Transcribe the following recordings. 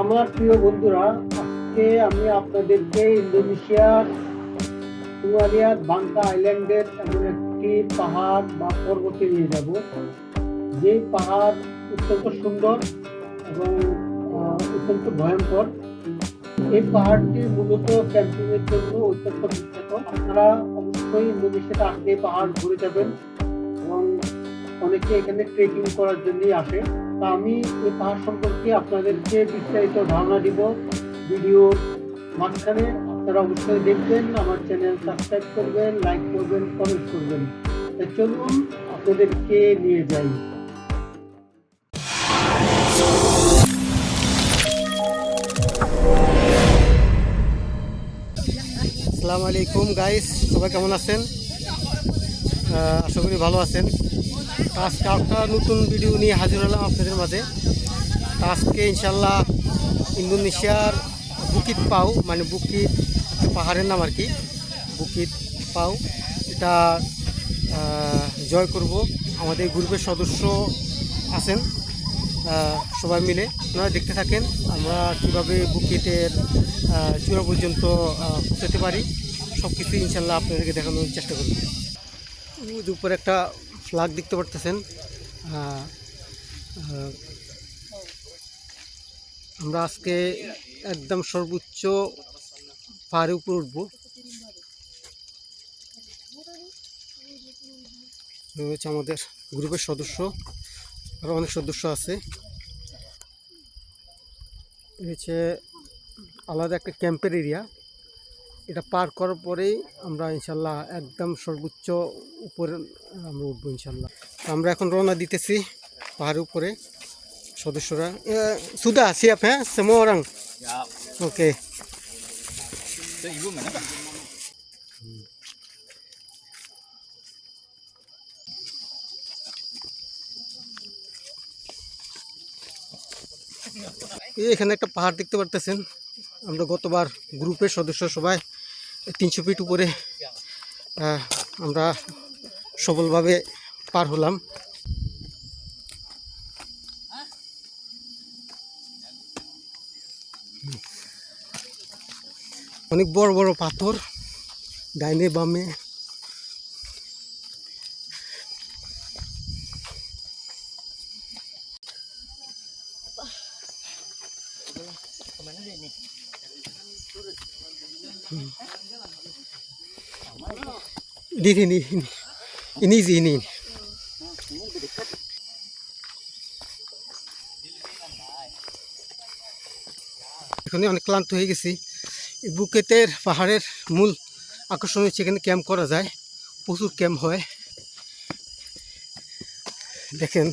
আমার প্রিয় বন্ধুরা, আজকে আমি আপনাদেরকে ইন্দোনেশিয়ার সুয়ালিয়াত বাঙ্কা আইল্যান্ডের এমন একটি পাহাড় বা পর্বতে নিয়ে যাব। যে পাহাড় অত্যন্ত সুন্দর এবং অত্যন্ত ভয়ঙ্কর। এই পাহাড়টি মূলত ক্যাম্পিংয়ের জন্য অত্যন্ত বিখ্যাত। আপনারা অবশ্যই ইন্দোনেশিয়াতে আসলে পাহাড় ঘুরে যাবেন। অনেকে এখানে ট্রেকিং করার জন্যই আসে। তা আমি এই পাহাড় সম্পর্কে আপনাদেরকে বিস্তারিত ধারণা দিব ভিডিওর মাঝখানে। আপনারা অবশ্যই দেখবেন, আমার চ্যানেল সাবস্ক্রাইব করবেন লাইক করবেন কমেন্ট করবেন। চলুন আপনাদেরকে নিয়ে যাই। আসসালামু আলাইকুম গাইস সবাই কেমন আছেন? আশা করি ভালো আছেন। আজকে একটা নতুন ভিডিও নিয়ে হাজির হলাম আপনাদের মাঝে। আজকে ইনশাল্লাহ ইন্দোনেশিয়ার বুকিত পাও মানে বুকিত পাহাড়ের নাম আর কি, বুকিত পাও, এটা জয় করব। আমাদের গ্রুপের সদস্য আছেন সবাই মিলে। আপনারা দেখতে থাকেন, আমরা কীভাবে বুকেটের চূড়া পর্যন্ত পৌঁছাতে পারি সব কিছু ইনশাল্লাহ আপনাদেরকে দেখানোর চেষ্টা করব। উপরে একটা ফ্ল্যাগ দেখতে পারতেছেন। আমরা আজকে একদম সর্বোচ্চ পাহাড়ে উপর উঠবো। হচ্ছে আমাদের গ্রুপের সদস্য আরও অনেক সদস্য আছে। হচ্ছে আলাদা একটা ক্যাম্পের এরিয়া। এটা পার করার পরেই আমরা ইনশাল্লাহ একদম সর্বোচ্চ উপরে আমরা উঠবো ইনশাল্লাহ। আমরা এখন রওনা দিতেছি পাহাড়ের উপরে, সদস্যরা। সুদা সিয়াপ হ্যাঁ? orang ওকে। এখানে একটা পাহাড় দেখতে পারতেছেন। আমরা গতবার গ্রুপের সদস্য সবাই। তিনশো ফিট উপরে আমরা সবলভাবে পার হলাম। অনেক বড় বড় পাথর ডাইনে বামে। Ini ini ini ini. এখানে অনেক ক্লান্ত হয়ে গেছি। বুকেটের পাহাড়ের মূল আকর্ষণ হচ্ছে এখানে ক্যাম্প করা যায়। প্রচুর ক্যাম্প হয়। দেখেন,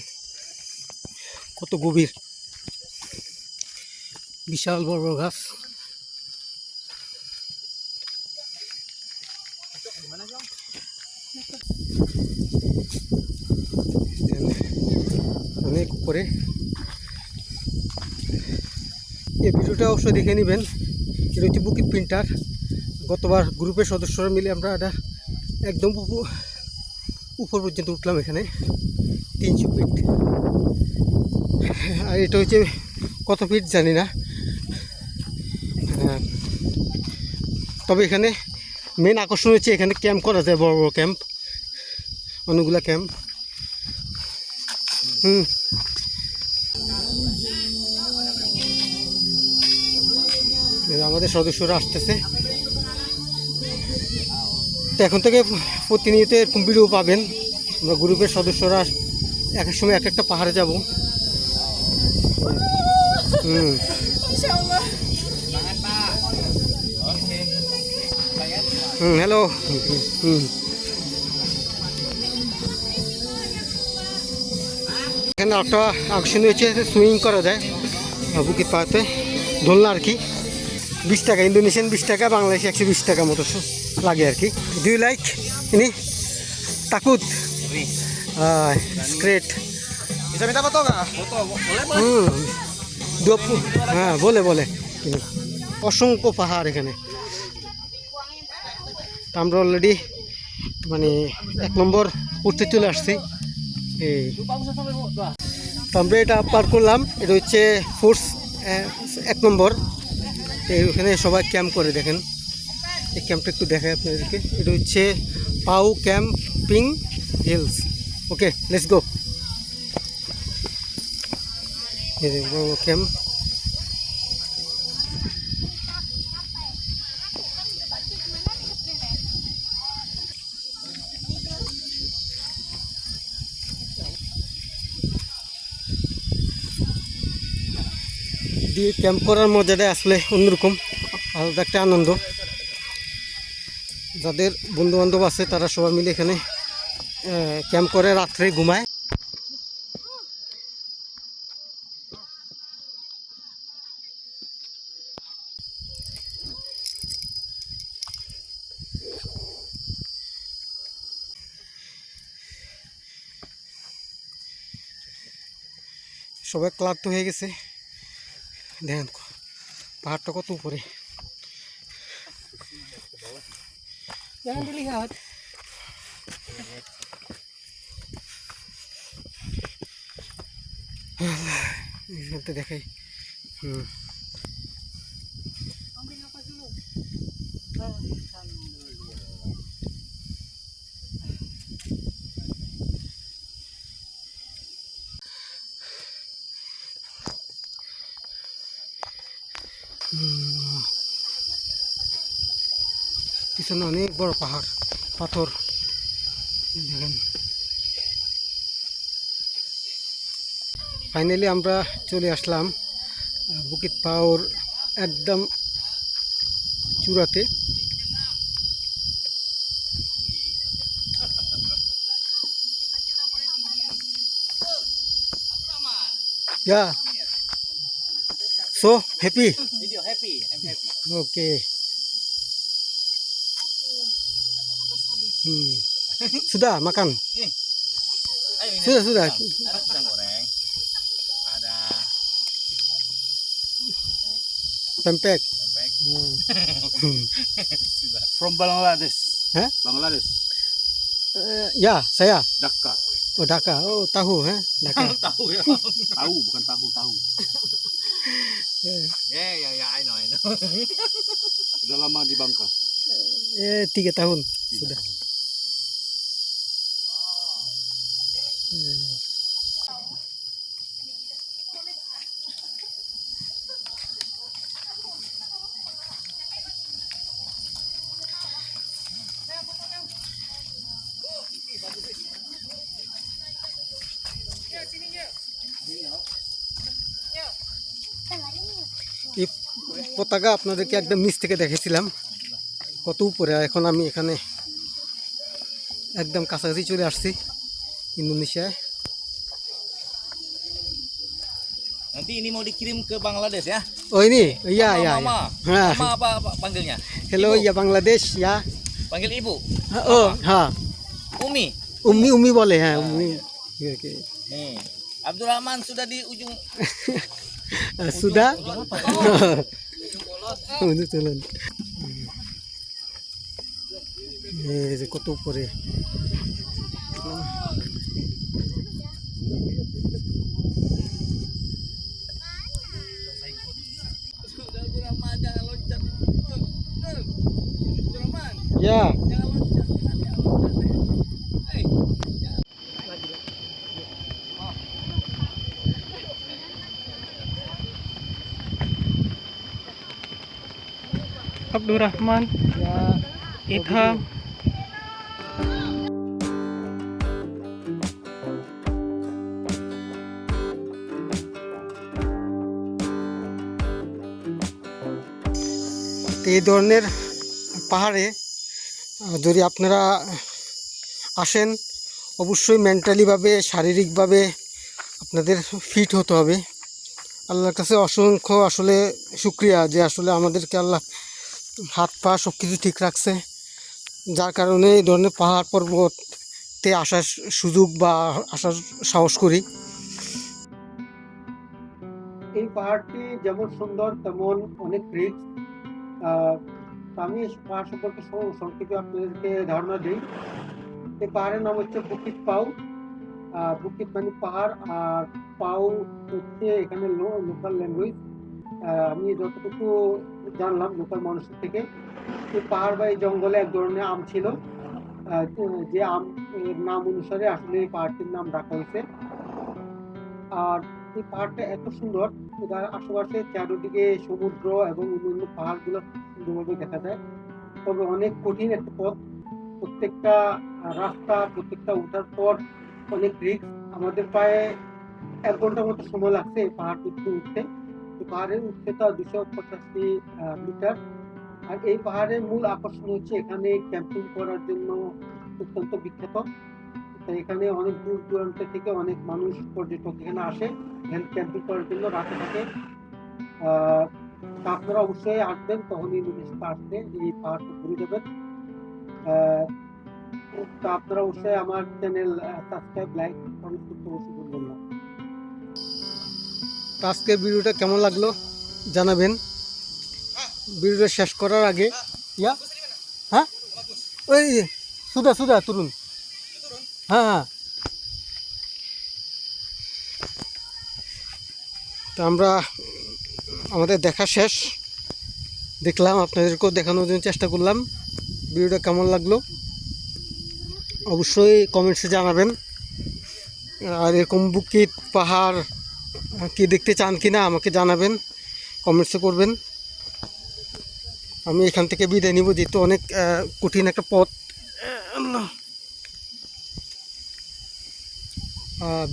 কত গভীর। বিশাল বড় বড় গাছ। উপরে এই ভিডিওটা অবশ্যই দেখে নেবেন। এটা হচ্ছে বুকিং প্রিন্টার। গতবার গ্রুপের সদস্যরা মিলে আমরা এটা একদম উপর পর্যন্ত উঠলাম এখানে। তিনশো ফিট আর এটা হচ্ছে কত ফিট জানি না। হ্যাঁ। তবে এখানে মেন আকর্ষণ হচ্ছে এখানে ক্যাম্প করা যায়, বড় বড় ক্যাম্প অনেকগুলা ক্যাম্প হুম। আমাদের সদস্যরা আসতেছে। তো এখন থেকে প্রতিনিয়ত এরকম ভিডিও পাবেন। আমরা গ্রুপের সদস্যরা এক এক সময় এক একটা পাহাড়ে যাব। হুম। হ্যালো। হুম। এখানে একটা আকর্ষণীয় হচ্ছে সুইমিং করা যায়। বুকির পাড়াতে। দোলনা আর কি। বিশ টাকা, ইন্দোনেশিয়ান বিশ টাকা, বাংলাদেশে একশো বিশ টাকা মতো লাগে আর কি। দুই লাইক ইনি তাকুত স্ক্রেট হুম। হ্যাঁ বলে বলে। অসংখ্য পাহাড় এখানে। আমরা অলরেডি মানে এক নম্বর উঠতে চলে আসছি। এই। তো আমরা এটা পার করলাম। এটা হচ্ছে ফোর্স এক নম্বর। এখানে সবাই ক্যাম্প করে দেখেন। এই ক্যাম্পটা একটু দেখায় আপনাদেরকে। এটা হচ্ছে পাউ camping hills. Okay let's go camp. দিয়ে ক্যাম্প করার মজাটা আসলে অন্যরকম, আলাদা একটা আনন্দ। যাদের বন্ধু বান্ধব আছে, তারা সবাই মিলে এখানে ক্যাম্প করে রাত্রে ঘুমায়। সবাই ক্লান্ত হয়ে গেছে। দেখেন পাহাড়টা কত উপরে এখানটা দেখাই হুম পিছনে অনেক বড় পাহাড় পাথর দেখেন ফাইনালি আমরা চলে আসলাম বুকিত পাওর একদম চূড়াতে Yeah. So happy. Video happy, I'm happy. Okay. Hmm. Sudah makan? Ayo ini. Sudah, sudah. Ada pisang goreng. Ada Pempek. pempek. Hmm. From Bangladesh. Hah? Bangladesh. Eh, ya, saya. Dhaka. Oh, Dhaka. Oh, tahu, ha? Dhaka. Tahu ya. Tahu bukan tahu, tahu. Ya ya ya, I know I know. Sudah lama di Bangka. eh, tiga tahun sudah. Eh. পতাকা আপনাদেরকে একদম নিচ থেকে দেখেছিলাম কত উপরে আর এখন আমি এখানে একদম কাছাকাছি চলে আসছি ইন্দোনেশিয়ায় Nanti ini mau dikirim ke Bangladesh ya. oh ini iya Mama, iya Mama. iya Mama apa, apa panggilnya? hello Ibu. ya Bangladesh ya Panggil ibu. oh ha Umi. umi umi boleh ha umi oke oke Nih. Abdurrahman sudah di ujung Ah, sudah ujung apa? Untuk turun. এই যে কত উপরে Sudah Abdurrahman ya Idham এই ধরনের পাহাড়ে যদি আপনারা আসেন, অবশ্যই মেন্টালিভাবে, শারীরিকভাবে আপনাদের ফিট হতে হবে। আল্লাহর কাছে অসংখ্য আসলে শুক্রিয়া যে আসলে আমাদেরকে আল্লাহ হাত পা সব কিছু ঠিক রাখছে। যার কারণে এই ধরনের পাহাড় পর্বতে আসার সুযোগ বা আসার সাহস করি। এই পাহাড়টি যেমন সুন্দর, তেমন অনেক রিক্স আমি পাহাড় সম্পর্কে সংক্ষেপে আপনাদেরকে ধারণা দিই। এই পাহাড়ের নাম হচ্ছে বুকিত পাউ বুকিত মানে পাহাড়, আর পাউ হচ্ছে এখানে লোকাল ল্যাঙ্গুয়েজ আমি যতটুকু জানলাম লোকাল মানুষের থেকে পাহাড় বা এই জঙ্গলে এক ধরনের আম ছিল। যে আম এর নাম অনুসারে আসলে এই পাহাড়টির নাম রাখা হয়েছে। আর এই পাহাড়টা এত সুন্দর যার আশেপাশে চারোদিকে সমুদ্র এবং অন্যান্য পাহাড়গুলো সুন্দরভাবে দেখা যায়। তবে অনেক কঠিন একটা পথ। প্রত্যেকটা রাস্তা, প্রত্যেকটা উঠার পর অনেক রিস্ক আমাদের প্রায় এক ঘণ্টার মতো সময় লাগছে এই পাহাড় উঠতে উঠতে। পাহাড়ের উচ্চতা দুশো পঁচাশি মিটার। আর এই পাহাড়ের মূল আকর্ষণ হচ্ছে এখানে ক্যাম্পিং করার জন্য অত্যন্ত বিখ্যাত। এখানে অনেক দূর দূরান্ত থেকে অনেক মানুষ পর্যটক এখানে আসে হেলথ ক্যাম্পিং করার জন্য রাতে থাকে। আপনারা অবশ্যই আসবেন, তখনই ইন্দোনেশিয়া আসলে এই পাহাড়টা ঘুরে যাবেন। আপনারা অবশ্যই আমার চ্যানেল সাবস্ক্রাইব লাইক কমেন্ট করতে অবশ্যই ভুলবেন না। আজকের ভিডিওটা কেমন লাগল জানাবেন। ভিডিওটা শেষ করার আগে, ইয়া? হ্যাঁ? ওই সুদা সুদা তরুণ হ্যাঁ হ্যাঁ। তো আমরা, আমাদের দেখা শেষ। দেখলাম, আপনাদেরকেও দেখানোর জন্য চেষ্টা করলাম। ভিডিওটা কেমন লাগল? অবশ্যই কমেন্টসে জানাবেন। আর এরকম বুকিট পাহাড় কি দেখতে চান কি না আমাকে জানাবেন কমেন্টসে করবেন। আমি এখান থেকে বিদায় নিব, যেহেতু অনেক কঠিন একটা পথ।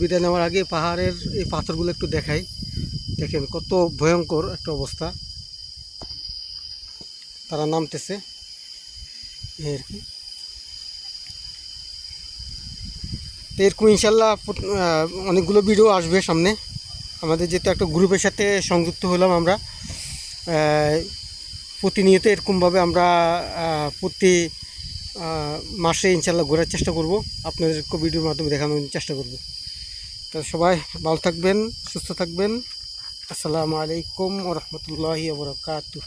বিদায় নেওয়ার আগে পাহাড়ের এই পাথরগুলো একটু দেখাই। দেখেন কত ভয়ঙ্কর একটা অবস্থা। তারা নামতেছে। এই আর কি। এরকম ইনশাল্লাহ অনেকগুলো ভিডিও আসবে সামনে। আমাদের যেহেতু একটা গ্রুপের সাথে সংযুক্ত হলাম আমরা প্রতিনিয়ত এরকমভাবে আমরা প্রতি মাসে ইনশাল্লাহ ঘোরার চেষ্টা করব। আপনাদেরকে ভিডিওর মাধ্যমে দেখানোর চেষ্টা করব। তো সবাই ভালো থাকবেন, সুস্থ থাকবেন। আসসালামু আলাইকুম ওরহমতুল্লাহি বরকাতুহ।